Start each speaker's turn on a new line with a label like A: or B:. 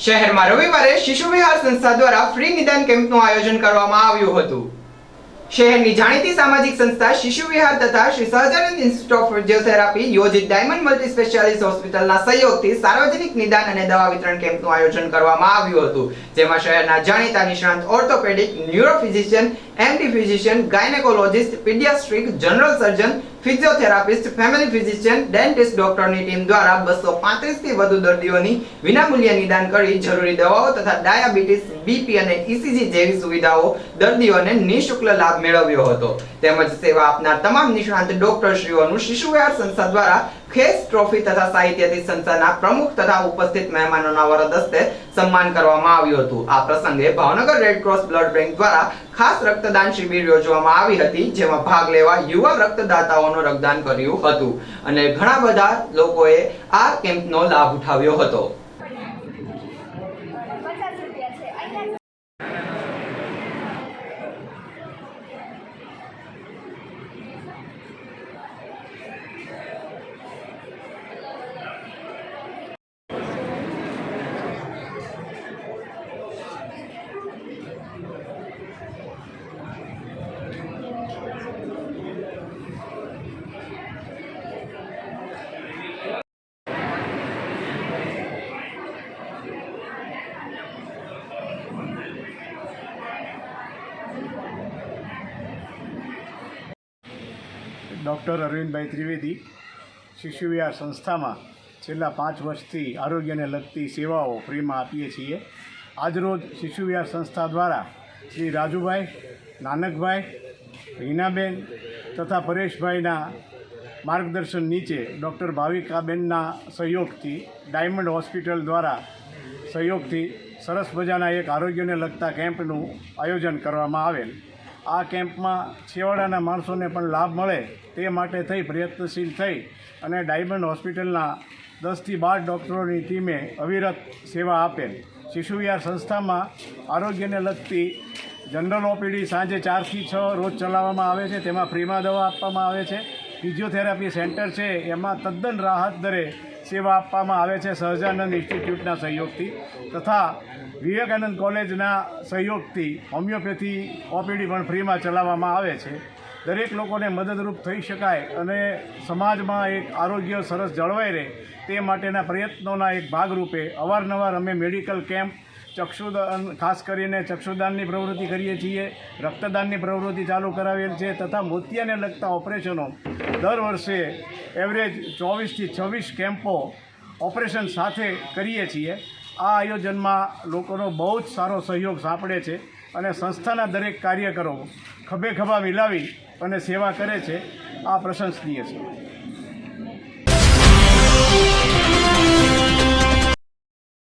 A: શહેરમાં રવિવારે શિશુ વિહાર સંસ્થા દ્વારા ફ્રી નિદાન કેમ્પનું આયોજન કરવામાં આવ્યું હતું. શહેરની જાણીતી સામાજિક સંસ્થા શિશુ વિહાર તથા Shri Sahajanand institute of physiotherapy યોજિત diamond multi specialist હોસ્પિટલના સહયોગથી સાર્વજનિક નિદાન અને દવા વિતરણ કેમ્પનું આયોજન કરવામાં આવ્યું હતું, જેમાં શહેરના જાણીતા નિષ્ણાંત orthopaedic, neurophysician, MD physician, gynaecologist, paediatric, general surgeon physiotherapist, family physician, dentist ડોક્ટરની ટીમ દ્વારા બસો થી વધુ દર્દીઓની વિનામૂલ્ય નિદાન કરી જરૂરી દવાઓ તથા ડાયાબિટીસ, બીપી અને ઇસીજી જેવી સુવિધાઓ દર્દીઓને નિઃશુલ્ક લાભ મેળવ્યો હતો. તેમજ સેવા આપનાર તમામ નિષ્ણાંત ડોક્ટરશ્રીઓનું શિશુ સંસ્થા દ્વારા ખેસ ટ્રોફી તથા સાહિત્યથી સંસ્થાના પ્રમુખ તથા ઉપસ્થિત મહેમાનોના વરદસ્તે સન્માન કરવામાં આવ્યું હતું. આ પ્રસંગે Bhavnagar red cross blood bank દ્વારા ખાસ રક્તદાન શિબિર યોજવામાં આવી હતી, જેમાં ભાગ લેવા યુવા રક્તદાતાઓનું રક્તદાન કર્યું હતું અને ઘણા બધા લોકોએ આ કેમ્પનો લાભ ઉઠાવ્યો હતો.
B: ડૉક્ટર અરવિંદભાઈ ત્રિવેદી શિશુવિહાર સંસ્થામાં છેલ્લા પાંચ વર્ષથી આરોગ્યને લગતી સેવાઓ ફ્રીમાં આપીએ છીએ. આજરોજ શિશુવિહાર સંસ્થા દ્વારા શ્રી રાજુભાઈ, નાનકભાઈ રીનાબેન તથા પરેશભાઈના માર્ગદર્શન નીચે ડૉક્ટર ભાવિકાબેનના સહયોગથી ડાયમંડ હોસ્પિટલ દ્વારા સહયોગથી સરસ મજાના એક આરોગ્યને લગતા કેમ્પનું આયોજન કરવામાં આવેલ. આ કેમ્પમાં છેવાડાના માણસોને પણ લાભ મળે તે માટે થઈ પ્રયત્નશીલ થઈ અને ડાયમંડ હોસ્પિટલના દસથી બાર ડૉક્ટરોની ટીમે અવિરત સેવા આપેલ. શિશુ વિહાર સંસ્થામાં આરોગ્યને લગતી જનરલ ઓપીડી સાંજે ચારથી છ રોજ ચલાવવામાં આવે છે. તેમાં ફ્રીમાં દવા આપવામાં આવે છે. ફિઝિયોથેરાપી સેન્ટર છે. એમાં તદ્દન રાહત દરે સેવા આપવામાં આવે છે સહજાનંદ ઇન્સ્ટિટ્યૂટના સહયોગથી તથા વિવેકાનંદ કોલેજના સહયોગથી હોમિયોપેથી ઓપીડી પણ ફ્રીમાં ચલાવવામાં આવે છે. દરેક લોકોને મદદરૂપ થઈ શકાય અને સમાજમાં એક આરોગ્ય સરસ જળવાઈ રહે તે માટેના પ્રયત્નોના એક ભાગરૂપે અવારનવાર અમે મેડિકલ કેમ્પ, ચક્ષુદાન, ખાસ કરીને ચક્ષુદાનની પ્રવૃત્તિ કરીએ છીએ, રક્તદાનની પ્રવૃત્તિ ચાલુ કરાવેલ છે તથા મોતિયાને લગતા ઓપરેશનો. દર વર્ષે એવરેજ ચોવીસથી છવ્વીસ કેમ્પો ઓપરેશન સાથે કરીએ છીએ. આ આયોજનમાં લોકોનો બહુ જ સારો સહયોગ સાંપડે છે અને સંસ્થાના દરેક કાર્યકરો ખભે ખભા મિલાવી અને સેવા કરે છે. આ પ્રશંસનીય છે.